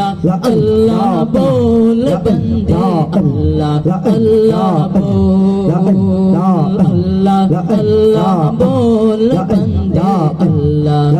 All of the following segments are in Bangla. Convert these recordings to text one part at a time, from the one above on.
Allah Allah bol bande Allah Allah bol Allah Allah bol bande Allah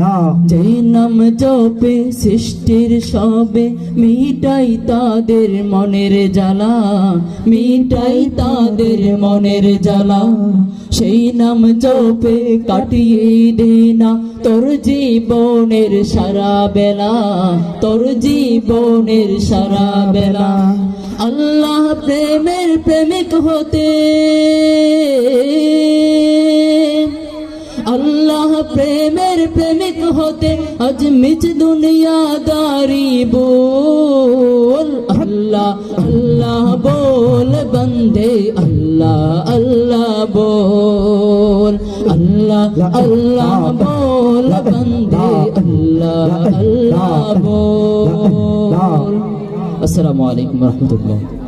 নাম জপে সৃষ্টির সবে, মিটাই তাদের মনের জ্বালা, মিটাই তাদের মনের জ্বালা। সেই নাম জপে কাটিয়ে দে না তোর জীবনের সারা বেলা, তোর জীবনের সারা বেলা। আল্লাহ প্রেমের প্রেমিক হতে প্রেমের প্রেমিক হতে আজ মিচ দুনিয়াদারি বল আল্লাহ আল্লাহ বল বন্দে আল্লাহ আল্লাহ বল আল্লাহ আল্লাহ বল বন্দে আল্লাহ আল্লাহ বল আসসালামু আলাইকুম রহমতুল্লাহ